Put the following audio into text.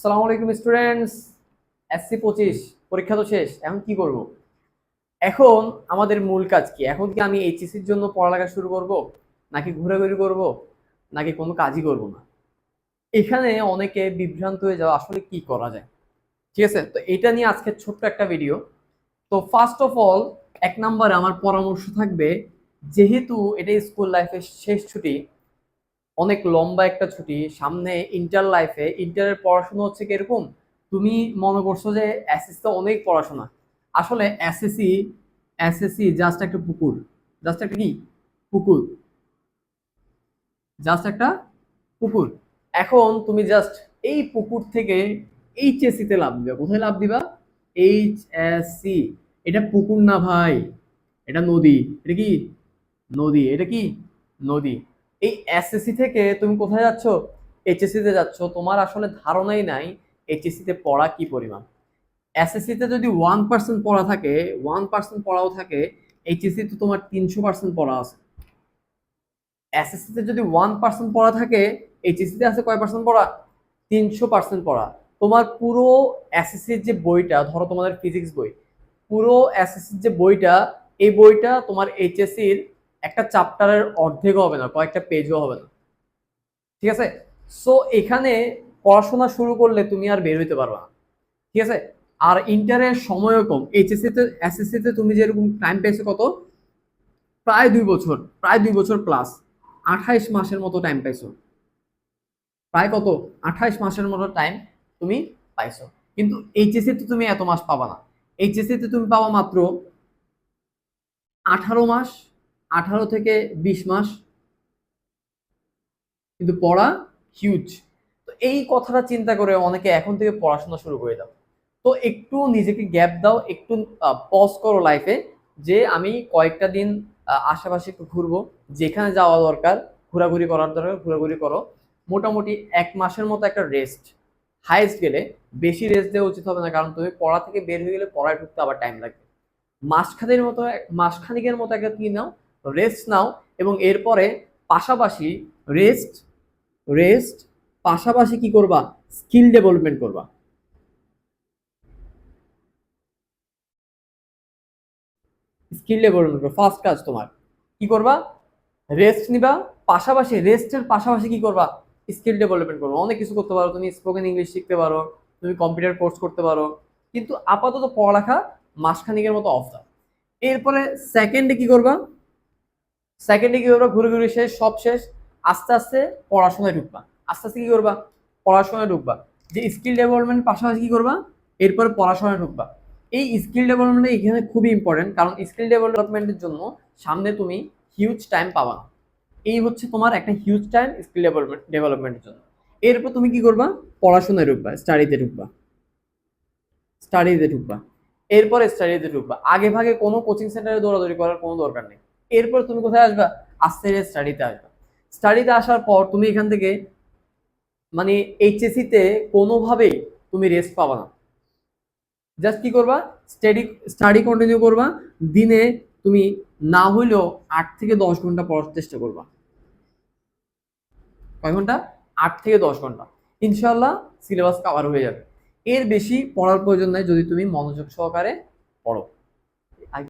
সালাম আলাইকুম students SC পঁচিশ, পরীক্ষা তো শেষ, এখন কি করব? এখন আমাদের মূল কাজ কি? এখন কি আমি এইচএসির জন্য পড়ালেখা শুরু করব? নাকি ঘোরাঘুরি করব? নাকি কোনো কাজই করব না? এখানে অনেকে বিভ্রান্ত হয়ে যাওয়া, আসলে কি করা যায়? ঠিক আছে? তো এটা নিয়ে আজকে ছোট্ট একটা ভিডিও তো ফার্স্ট অফ অল এক নম্বরে আমার পরামর্শ থাকবে, যেহেতু এটা স্কুল লাইফের শেষ ছুটি অনেক লম্বা একটা ছুটি, সামনে ইন্টার লাইফে ইন্টারের পড়াশোনা হচ্ছে কীরকম তুমি মনে করছ যে এসএসসি তো অনেক পড়াশোনা। আসলে এসএসসি এসএসসি জাস্ট একটা পুকুর জাস্ট একটা কি? পুকুর। জাস্ট একটা পুকুর। এখন তুমি জাস্ট এই পুকুর থেকে এইচএসসি তে লাভ দিবা। কোথায় লাভ দিবা? এইচ এস সি এটা পুকুর না ভাই, এটা নদী। এটা কি? নদী। এটা কি? নদী। এই এসএসসি থেকে তুমি কোথায় যাচ্ছ এইচএসসি তে যাচ্ছ তোমার আসলে ধারণাই নাই এইচএসসি তে পড়া কি পরিমাণ এসএসসি তে যদি ওয়ান পার্সেন্ট পড়া থাকে ওয়ান পার্সেন্ট পড়াও থাকে এইচএসসি তে তোমার তিনশো পার্সেন্ট পড়া আছে এসএসসি তে যদি ওয়ান পার্সেন্ট পড়া থাকে এইচএসসি তে আছে কয় পার্সেন্ট পড়া তিনশো পার্সেন্ট পড়া তোমার পুরো এসএসসির যে বইটা ধরো তোমাদের ফিজিক্স বই পুরো এসএসসির যে বইটা এই বইটা তোমার এইচএসসির একটা চ্যাপ্টারের অর্ধেকও হবে না, কয়েকটা পেজও হবে না। ঠিক আছে? সো এখানে পড়াশোনা শুরু করলে তুমি আর বের হইতে পারবে না। ঠিক আছে? আর ইন্টারের সময়ও কম। এইচএসসি তে এসএসসি তে তুমি যেরকম টাইম পেয়েছ কত? প্রায় দুই বছর, প্রায় দুই বছর প্লাস আঠাইশ মাসের মতো টাইম পাইছো। প্রায় কত? আঠাইশ মাসের মতো টাইম তুমি পাইছো। কিন্তু এইচএসসি তে তুমি এত মাস পাবা না। এইচএসসি তে তুমি পাবা মাত্র আঠারো মাস আঠারো থেকে বিশ মাস। কিন্তু পড়া হিউজ তো এই কথাটা চিন্তা করে অনেকে এখন থেকে পড়াশোনা শুরু করে দাও। তো একটু নিজেকে গ্যাপ দাও, একটু পজ করো লাইফে যে আমি কয়েকটা দিন আশেপাশে একটু ঘুরবো, যেখানে যাওয়া দরকার, ঘোরাঘুরি করার দরকার, ঘোরাঘুরি করো। মোটামুটি এক মাসের মতো একটা রেস্ট হাইস্ট গেলে বেশি রেস্ট দেওয়া উচিত হবে না, কারণ তুমি পড়া থেকে বের হয়ে গেলে পড়ায় ঢুকতে আবার টাইম লাগবে। মাসখানেকের মতো, মাসখানিকের মতো একটা কি নাও রেস্ট নাও এবং এরপরে পাশাপাশি রেস্ট রেস্ট পাশাপাশি কি করবা? স্কিল ডেভেলপমেন্ট করবা। স্কিল ডেভেলপমেন্ট করবা। ফার্স্ট কাজ তোমার। কি করবা? রেস্ট নিবা। পাশাপাশি রেস্টের পাশাপাশি কি করবা? স্কিল ডেভেলপমেন্ট করবা। অনেক কিছু করতে পারো। তুমি স্পোকেন ইংলিশ শিখতে পারো। তুমি কম্পিউটার কোর্স করতে পারো। কিন্তু আপাতত পড়ালেখা মাসখানিকের মতো অফ দাও। এরপরে সেকেন্ডে কি করবা? সেকেন্ডে কি করবা? ঘুরে ঘুরে শেষ, সব শেষ, আস্তে আস্তে পড়াশোনায় ঢুকবা। আস্তে আস্তে কি করবা? পড়াশোনায় ঢুকবা। যে স্কিল ডেভেলপমেন্ট পাশাপাশি কি করবা? এরপর পড়াশোনায় ঢুকবা। এই স্কিল ডেভেলপমেন্ট এখানে খুবই ইম্পর্টেন্ট কারণ স্কিল ডেভেলপমেন্টের জন্য সামনে তুমি হিউজ টাইম পাবা এই হচ্ছে তোমার একটা হিউজ টাইম স্কিল ডেভেলপমেন্ট ডেভেলপমেন্টের জন্য। এরপর তুমি কি করবা? পড়াশোনায় ঢুকবা স্টাডিতে ঢুকবা। স্টাডিতে ঢুকবা। এরপর স্টাডিতে ঢুকবা। আগে ভাগে কোনো কোচিং সেন্টারে দৌড়াদৌড়ি করার কোনো দরকার নেই। এরপর তুমি কোথায় আসবা? আস্তে আস্তে স্টাডিতে আসবা। স্টাডিতে আসার পর তুমি এখান থেকে মানে এইচএসসি তে কোনোভাবেই তুমি রেস্ট পাবা না। জাস্ট কি করবা? স্টাডি স্টাডি কন্টিনিউ করবা। দিনে তুমি না হইলেও আট থেকে দশ ঘণ্টা পড়ার চেষ্টা করবা। কয় ঘণ্টা? আট থেকে দশ ঘণ্টা। ইনশাল্লাহ সিলেবাস কভার হয়ে যাবে। এর বেশি পড়ার প্রয়োজন নাই যদি তুমি মনোযোগ সহকারে পড়ো।